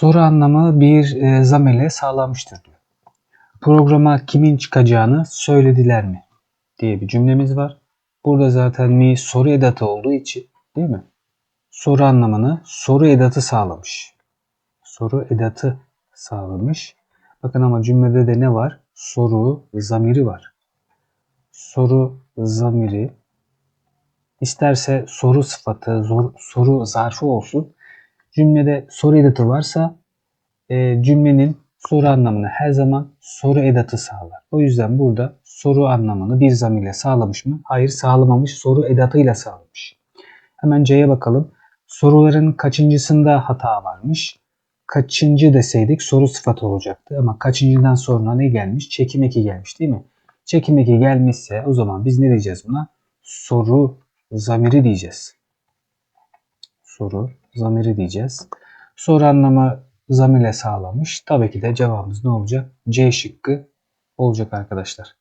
Soru anlamı bir e, zam ile sağlanmıştır diyor. Programa kimin çıkacağını söylediler mi? diye bir cümlemiz var. Burada zaten mi soru edatı olduğu için değil mi? Soru anlamını soru edatı sağlamış. Soru edatı sağlamış. Bakın ama cümlede de ne var? Soru zamiri var. Soru zamiri isterse soru sıfatı, zor, soru zarfı olsun. Cümlede soru edatı varsa e, cümlenin soru anlamını her zaman soru edatı sağlar. O yüzden burada soru anlamını bir zamirle sağlamış mı? Hayır sağlamamış. Soru edatıyla sağlamış. Hemen C'ye bakalım. Soruların kaçıncısında hata varmış? Kaçıncı deseydik soru sıfatı olacaktı. Ama kaçıncıdan sonra ne gelmiş? Çekim eki gelmiş değil mi? Çekim eki gelmişse o zaman biz ne diyeceğiz buna? Soru zamiri diyeceğiz. Soru zamiri diyeceğiz. Soru anlamı zamirle sağlamış. Tabii ki de cevabımız ne olacak? C şıkkı olacak arkadaşlar.